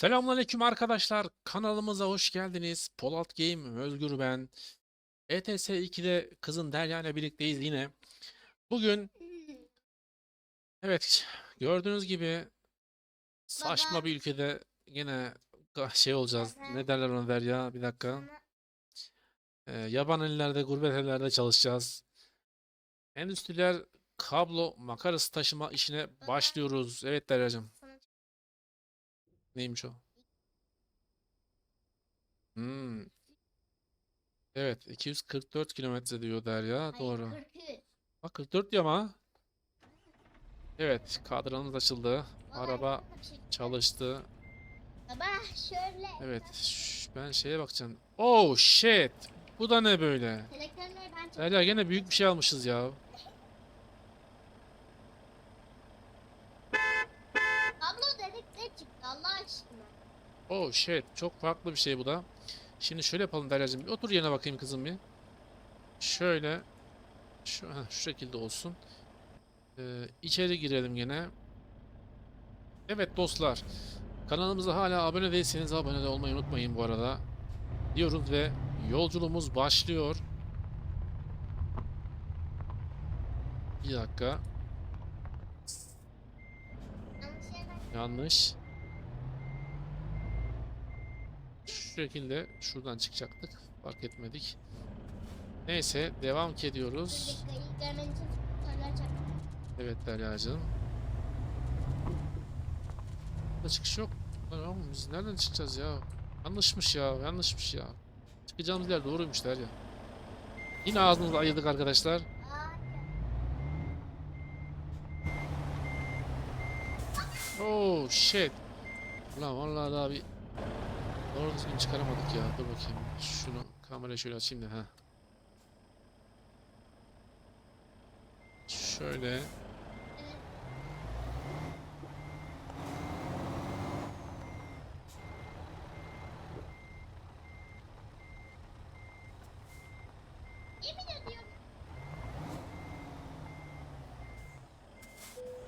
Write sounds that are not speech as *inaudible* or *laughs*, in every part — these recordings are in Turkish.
Selamünaleyküm arkadaşlar. Kanalımıza hoş geldiniz. Polat Game, Özgür ben. ETS 2'de kızın Derya ile birlikteyiz yine. Bugün evet gördüğünüz gibi saçma Baba. bir ülkede yine şey olacağız. Aha. Ne derler ona Derya? Bir dakika. Ee, yaban ellerde, gurbet ellerde çalışacağız. Endüstriler kablo makarası taşıma işine Baba. başlıyoruz. Evet Derya'cığım. Neymiş o? Hmm. Evet, 244 kilometre diyor Derya. Doğru. Bak 44 diyor ama. Evet, kadranımız açıldı. Araba çalıştı. Baba şöyle. Evet, şş, ben şeye bakacağım. Oh shit. Bu da ne böyle? Derya gene büyük bir şey almışız ya. Abla dedik ne çıktı Allah aşkına. Oh shit. Çok farklı bir şey bu da. Şimdi şöyle yapalım Derya'cığım. Otur yerine bakayım kızım bir. Şöyle. Şu, heh, şu şekilde olsun. Ee, içeri girelim gene. Evet dostlar. Kanalımıza hala abone değilseniz abone de olmayı unutmayın bu arada. Diyoruz ve yolculuğumuz başlıyor. Bir dakika. Yanlış yerden. Yanlış. Şekilde şuradan çıkacaktık. Fark etmedik. Neyse devam ediyoruz. Evet Derya'cığım. Burada çıkış yok. Lan biz nereden çıkacağız ya? Yanlışmış ya, yanlışmış ya. Çıkacağımız yer doğruymuş Derya. Yine ağzımızı ayırdık arkadaşlar. Oh shit. Ulan vallahi daha bir doğru düzgün çıkaramadık ya. Dur bakayım. Şunu kamerayı şöyle açayım da ha. Şöyle.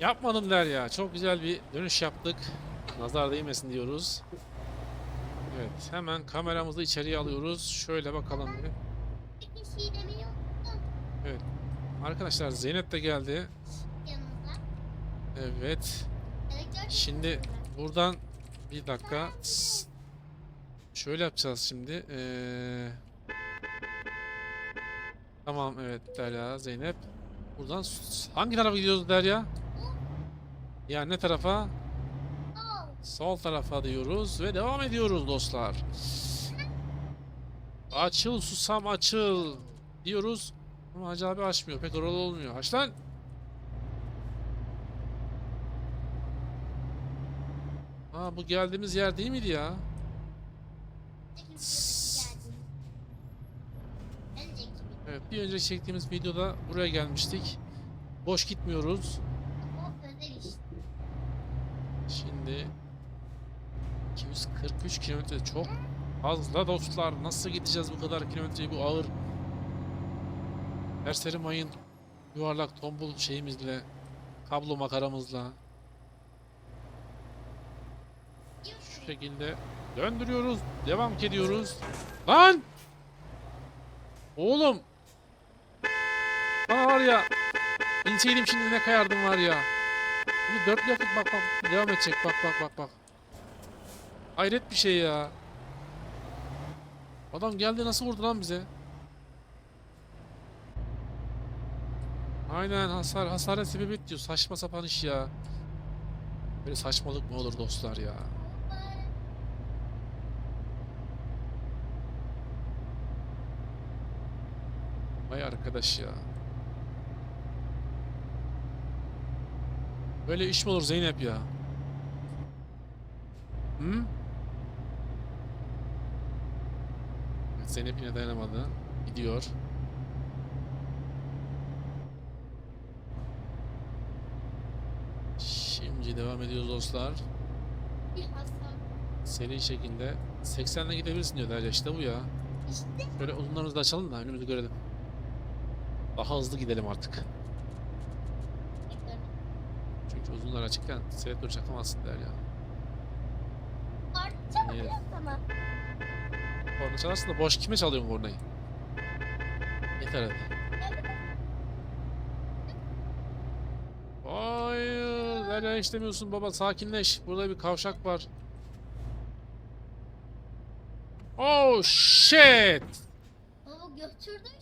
Yapmadım der ya. Çok güzel bir dönüş yaptık. Nazar değmesin diyoruz. Evet, hemen kameramızı içeriye alıyoruz. Şöyle bakalım bir. Unuttum Arkadaşlar Zeynep de geldi. Evet. Şimdi buradan bir dakika. Şöyle yapacağız şimdi. Ee, Tamam evet Derya, Zeynep. Buradan hangi tarafa gidiyoruz Derya? Ya ne tarafa? Sol tarafa diyoruz ve devam ediyoruz dostlar. Açıl susam açıl diyoruz. Ama Hacı abi açmıyor. Pek oralı olmuyor. Aç lan. Aa bu geldiğimiz yer değil miydi ya? Evet bir önceki çektiğimiz videoda buraya gelmiştik. Boş gitmiyoruz. Şimdi 243 kilometre çok fazla dostlar. Nasıl gideceğiz bu kadar kilometreyi bu ağır Erseri mayın yuvarlak tombul şeyimizle kablo makaramızla şu şekilde döndürüyoruz. Devam ediyoruz. Lan! Oğlum! Bana var ya inseydim şimdi ne kayardım var ya. Bunu dörtlü yapıp bak bak devam edecek bak bak bak bak. Hayret bir şey ya. Adam geldi nasıl vurdu lan bize? Aynen hasar hasara sebebiyet diyor. Saçma sapan iş ya. Böyle saçmalık mı olur dostlar ya? Vay arkadaş ya. Böyle iş mi olur Zeynep ya? Hı? Zeynep yine dayanamadı. Gidiyor. Şimdi devam ediyoruz dostlar. Seri şekilde 80'le gidebilirsin diyor Derya işte bu ya. İşte Şöyle uzunlarımızı da açalım da önümüzü görelim. Daha hızlı gidelim artık. Çünkü uzunlar açıkken selektör çakamazsın Derya. Var Niye? Sana. Korna çalarsın boş kime çalıyorsun kornayı? Yeter hadi. Hayır, Derya işlemiyorsun baba sakinleş. Burada bir kavşak var. Oh shit! Baba götürdüm.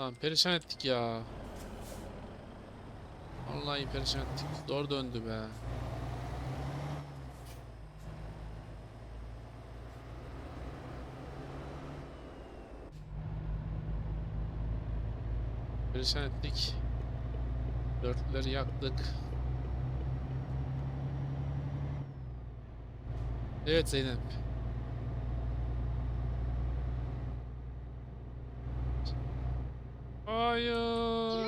Lan perişan ettik ya. Vallahi perişan ettik. Zor döndü be. Perişan ettik. Dörtleri yaktık. Evet Zeynep. Yine kamerayı Hayır.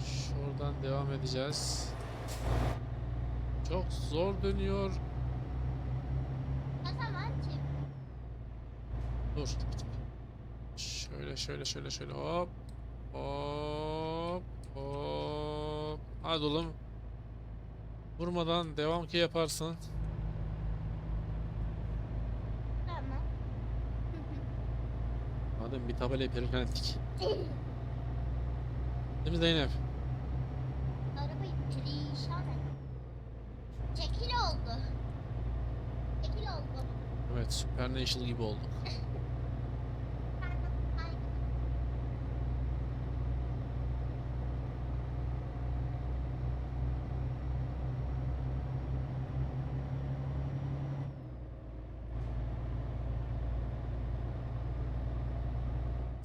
Şuradan devam edeceğiz. Çok zor dönüyor. Dur. Şöyle şöyle şöyle şöyle hop. Hop. Hop. Hadi oğlum. Vurmadan devam ki yaparsın. Tamam. Madem bir tabelayı perişan ettik. Değil mi Zeynep? Arabayı perişan et. Çekil oldu. Çekil oldu. Evet Supernatural gibi olduk. *laughs*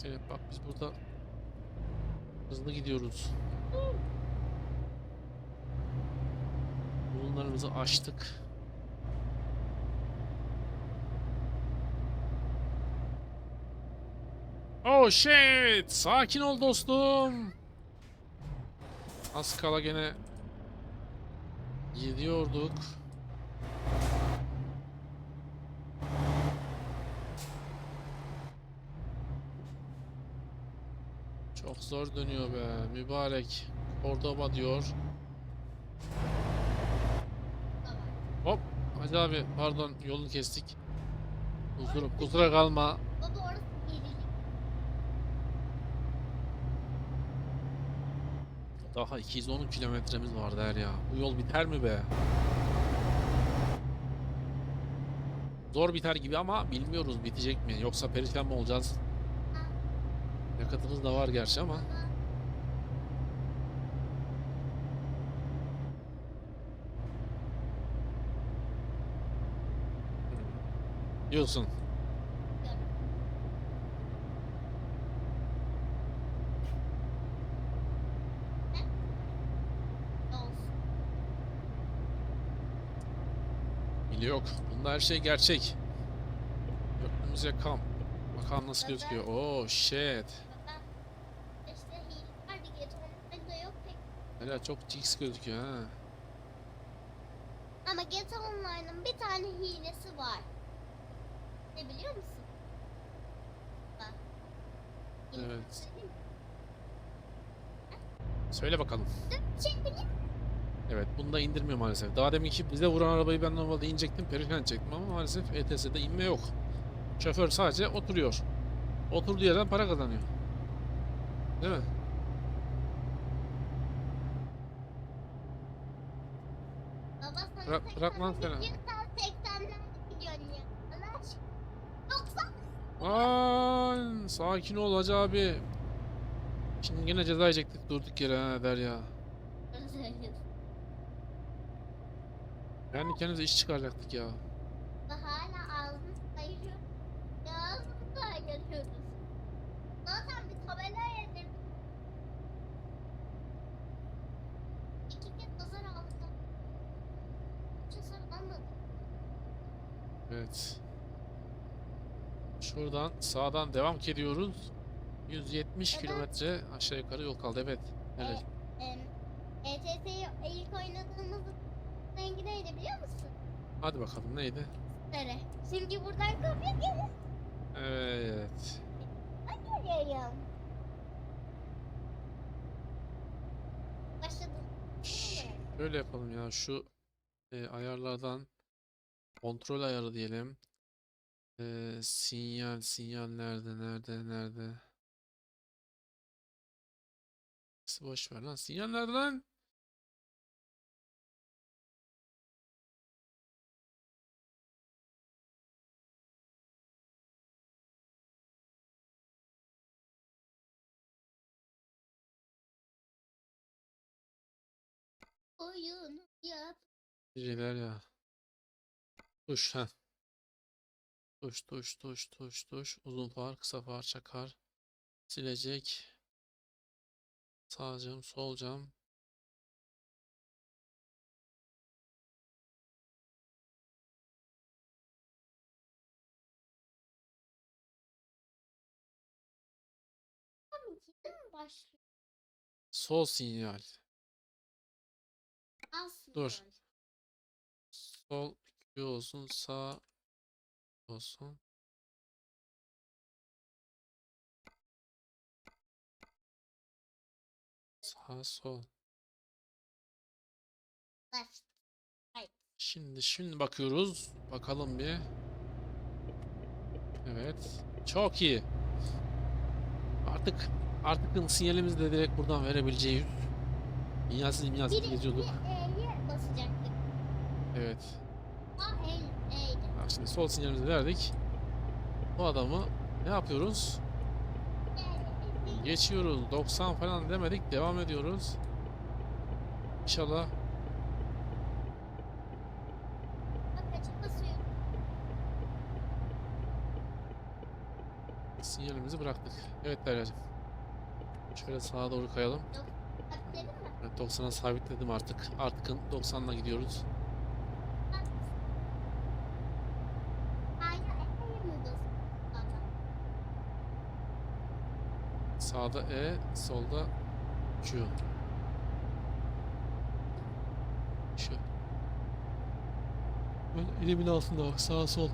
Zeynep bak biz burada hızlı gidiyoruz. Bunlarımızı açtık. Oh shit! Sakin ol dostum. Az kala gene gidiyorduk. Çok zor dönüyor be mübarek. Cordoba diyor. Hop. Hadi abi pardon yolunu kestik. Kusura, kusura kalma. Daha 210 kilometremiz var der ya. Bu yol biter mi be? Zor biter gibi ama bilmiyoruz bitecek mi? Yoksa perişan mı olacağız? Yakıtımız da var gerçi ama. Diyorsun. Yok. Bunda her şey gerçek. Gördüğümüz yakam. Bakalım nasıl gözüküyor. Oh shit. Baba. İşte hile vardı geçen de yok pek. Hala çok jigs gözüküyor ha. Ama GTA Online'ın bir tane hilesi var. Ne biliyor musun? Bak. Evet. Söyle bakalım. Şey. Evet bunu da indirmiyor maalesef. Daha deminki bize vuran arabayı ben normalde inecektim, perişan edecektim ama maalesef ETS'de inme yok. Şoför sadece oturuyor. Oturduğu yerden para kazanıyor. Değil mi? Baba sana Bırak- 80 bırak lan seni. gidiyor, sen 80'lerde gidiyorsun ya. Allah aşkına. 90 Lan sakin ol hacı abi. Şimdi yine ceza yiyecektik durduk yere ha der ya. Yani kendimize iş çıkaracaktık ya. Bak hala ağzını sayıyor. Ya ağzını sayıyoruz. Zaten bir tabela yedirdim. İki kez azar aldım. Hiç azar almadım. Evet. Şuradan sağdan devam ediyoruz. 170 Baba. kilometre aşağı yukarı yol kaldı evet. Evet. ETS'yi ilk oynadığımız rengi neydi biliyor musun? Hadi bakalım neydi? Nere? Şimdi buradan kopya gelir. Evet. Görüyorum. Başladım. Şöyle yapalım ya şu e, ayarlardan kontrol ayarı diyelim. E, sinyal sinyal nerede nerede nerede? Boş ver lan. Sinyal nerede lan? Oyun yap. Biriler ya. Tuş ha. Tuş tuş tuş tuş tuş. Uzun far, kısa far, çakar. Silecek. Sağ cam, sol cam. Sol sinyal. Aslında. Dur. Sol Q olsun, sağ olsun. Sağ sol. Baş. Şimdi şimdi bakıyoruz. Bakalım bir. Evet. Çok iyi. Artık artık sinyalimizi de direkt buradan verebileceğiz. Minyasız Biri, geziyorduk. bir E'ye basacaktık. Evet. A, E, E'ydi. Bak şimdi sol sinyalimizi verdik. Bu adamı ne yapıyoruz? Geçiyoruz. 90 falan demedik. Devam ediyoruz. İnşallah sinyalimizi bıraktık. Evet Derya'cığım. Şöyle sağa doğru kayalım. Evet, 90'a sabitledim artık. Artık 90'la gidiyoruz. Bak. Hayır, E'ye mi basıyor? Sağda E, solda Q. Şu. Böyle elimin altında bak sağ sol.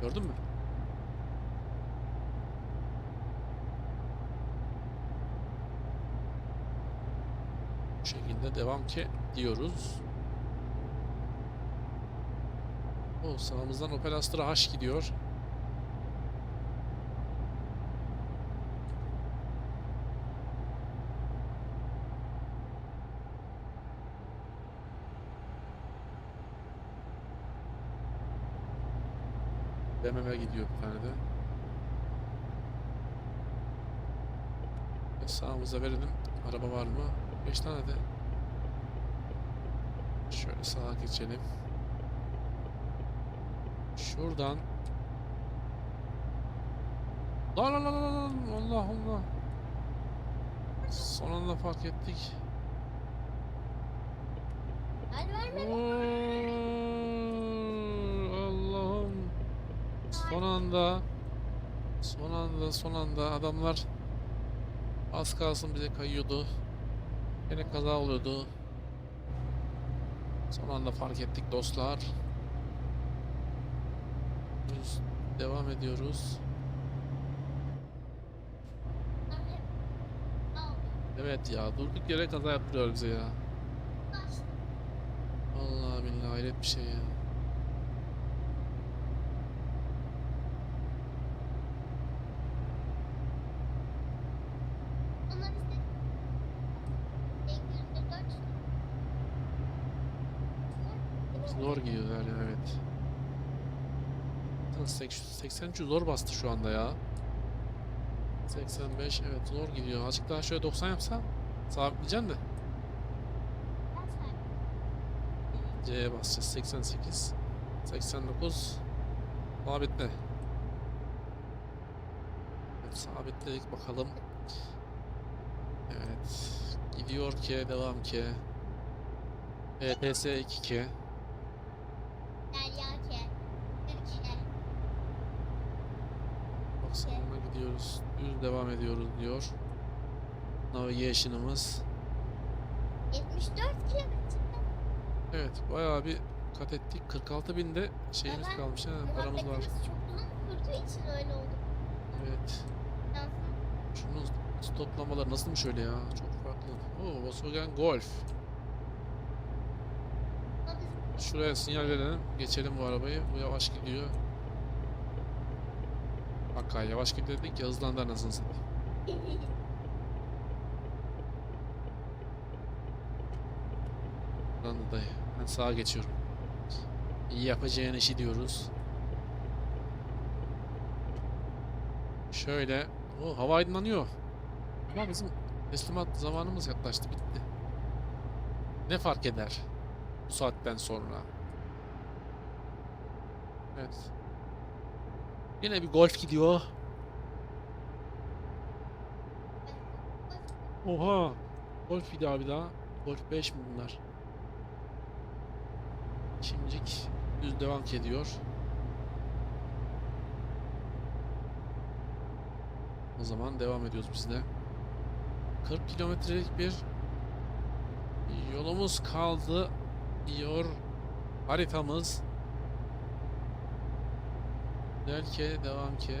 Gördün mü? Bu şekilde devam ki diyoruz. O sağımızdan Opel Astra H gidiyor. BMW gidiyor bir tane de. Sağımıza verelim. Araba var mı? 5 tane de. Şöyle sağa geçelim. Şuradan. Lan lan lan lan. Allah Allah. Son anda fark ettik. Allah'ım. Son anda son anda son anda adamlar az kalsın bize kayıyordu. Yine kaza oluyordu. Son anda fark ettik dostlar. Biz devam ediyoruz. Evet ya durduk yere kaza yaptırıyor bize ya. Allah billahi hayret bir şey ya. Onlar işte. E104. Zor gidiyorlar ya evet. Zaten 83 zor bastı şu anda ya. 85 evet zor gidiyor. Azıcık daha şöyle 90 yapsa sabitleyeceksin de. C'ye basacağız. 88 89 sabitle. Evet, sabitledik bakalım. Evet. Gidiyor ki devam ki. ETS 22 Derya ke. Türkiye. 90'a gidiyoruz. Düz devam ediyoruz diyor. Navigation'ımız. 74 kilometre. Evet bayağı bir kat ettik. 46 binde şeyimiz Baba, kalmış ha paramız var. Çok uzun sürdüğü için öyle oldu. Evet. Şunun stoplamaları nasılmış öyle ya? Çok farklı. Oo Volkswagen Golf. Şuraya sinyal verelim. Geçelim bu arabayı. Bu yavaş gidiyor. Hakikaten yavaş gidiyor dedik ya hızlandı anasını satayım. Hızlandı dayı. Ben sağa geçiyorum. İyi yapacağın işi diyoruz. Şöyle. O hava aydınlanıyor. Ama bizim teslimat zamanımız yaklaştı bitti. Ne fark eder bu saatten sonra? Evet. Yine bir golf gidiyor. Oha. Golf bir daha bir daha. Golf 5 mi bunlar? Şimdilik düz devam ediyor. O zaman devam ediyoruz biz de. 40 kilometrelik bir yolumuz kaldı diyor haritamız. Delke devam ki.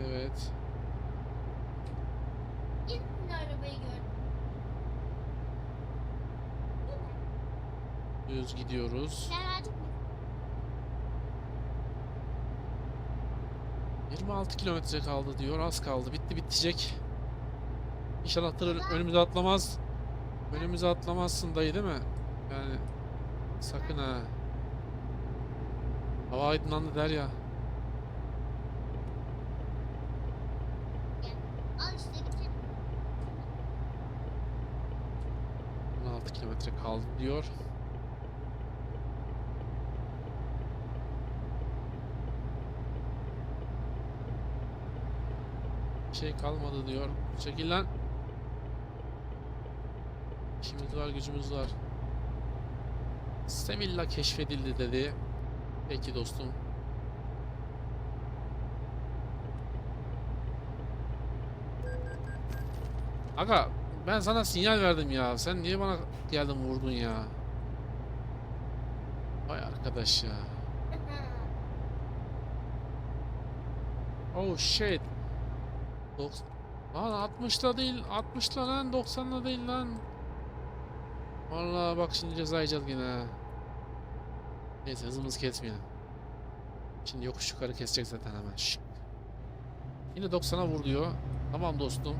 Evet. ilk arabayı gördüm. Düz gidiyoruz. Mi? 26 kilometre kaldı diyor. Az kaldı. Bitti bitecek. İnşallah tır önümüze atlamaz. Önümüze atlamazsın dayı değil mi? Yani sakın ha. Hava aydınlandı der ya. Al işte bitir. 16 kilometre kaldı diyor. Şey kalmadı diyor. Çekil lan. Var, gücümüz var. Sevilla keşfedildi dedi. Peki dostum. Aga ben sana sinyal verdim ya. Sen niye bana geldin vurdun ya? Vay arkadaş ya. Oh shit. Doks- Lan 60'la değil, 60'la lan, 90'la değil lan. Vallahi bak şimdi ceza yiyeceğiz yine. Neyse hızımızı kesmeyelim. Şimdi yokuş yukarı kesecek zaten hemen. Şşt. Yine 90'a vur diyor. Tamam dostum.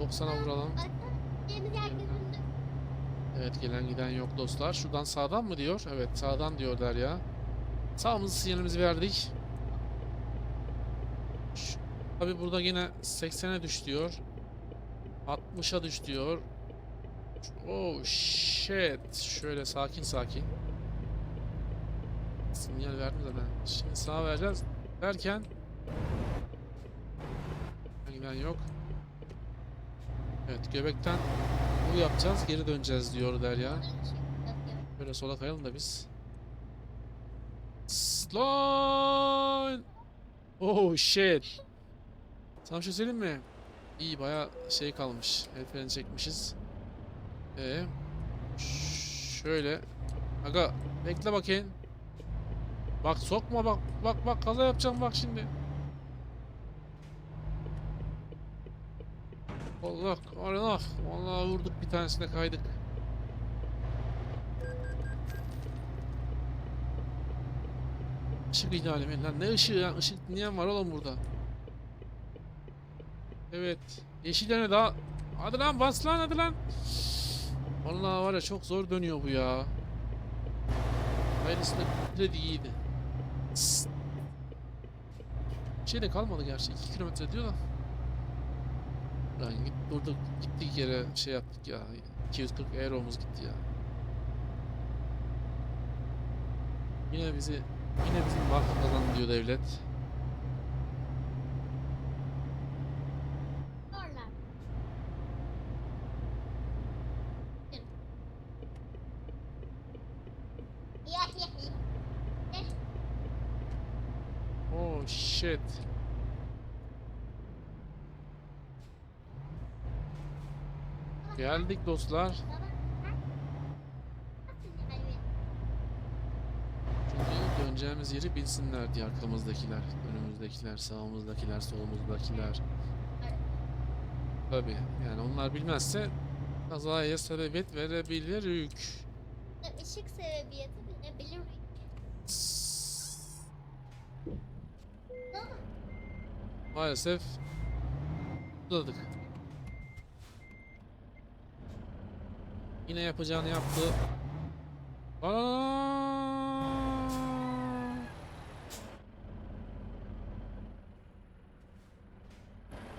90'a vuralım. Evet gelen giden yok dostlar. Şuradan sağdan mı diyor? Evet sağdan diyor Derya. Sağımızı sinyalimizi verdik. Tabi burada yine 80'e düş diyor. 60'a düş diyor. Oh shit. Şöyle sakin sakin. Sinyal verdim zaten. Şimdi sağa vereceğiz. Derken giden yok. Evet göbekten bu yapacağız. Geri döneceğiz diyor Derya. Böyle sola kayalım da biz. Slide. Oh shit. Sana bir şey söyleyeyim mi? İyi baya şey kalmış. El freni çekmişiz. Ee, şöyle. Aga bekle bakayım. Bak sokma bak. Bak bak kaza yapacağım bak şimdi. Allah Allah. Vallahi vurduk bir tanesine kaydık. Işık ihlali? Lan ne ışığı ya? Işık niye var oğlum burada? Evet. Yeşil yana daha... Hadi lan bas lan hadi lan. Vallahi var ya çok zor dönüyor bu ya. Hayırlısıyla kredi iyiydi. Sst. Bir şey de kalmadı gerçi. 2 kilometre diyor da. Lan git durduk. Gittik yere şey yaptık ya. 240 euromuz gitti ya. Yine bizi Yine bizim vakfı kazandı diyor devlet. Dehşet. Geldik dostlar. Çünkü döneceğimiz yeri bilsinler diye arkamızdakiler, önümüzdekiler, sağımızdakiler, solumuzdakiler. Tabi yani onlar bilmezse kazaya sebebiyet verebilirik. Işık sebebiyeti Maalesef tutladık. Yine yapacağını yaptı. Aa!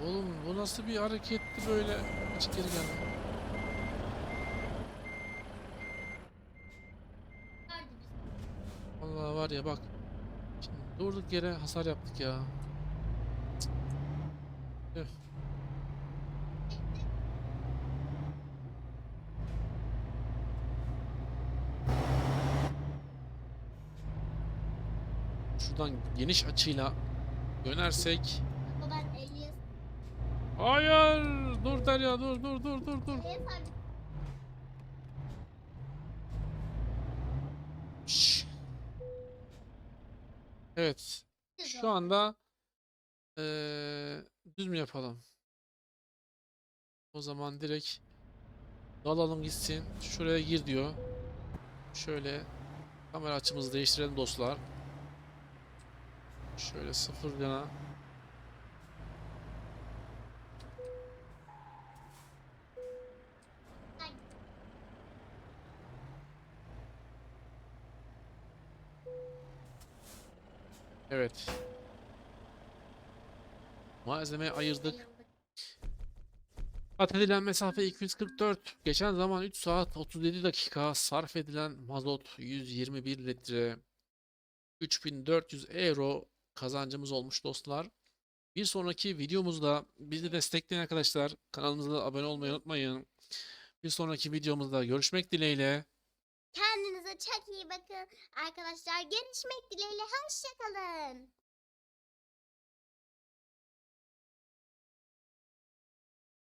Oğlum bu nasıl bir hareketti böyle? Hiç geri gelme. vardı bizim. Vallahi var ya bak. Şimdi durduk yere hasar yaptık ya. Tüh. Şuradan geniş açıyla dönersek. Ama ben 50'ye Hayır! Dur Derya dur dur dur dur dur. 50'ye sabit. Şşş. Evet. Şu anda eee, düz mü yapalım? O zaman direkt dalalım gitsin. Şuraya gir diyor. Şöyle kamera açımızı değiştirelim dostlar. Şöyle sıfır yana. Evet. Malzeme ayırdık. Kat edilen mesafe 244. Geçen zaman 3 saat 37 dakika. Sarf edilen mazot 121 litre. 3400 euro kazancımız olmuş dostlar. Bir sonraki videomuzda bizi destekleyen arkadaşlar kanalımıza abone olmayı unutmayın. Bir sonraki videomuzda görüşmek dileğiyle. Kendinize çok iyi bakın. Arkadaşlar görüşmek dileğiyle. Hoşçakalın.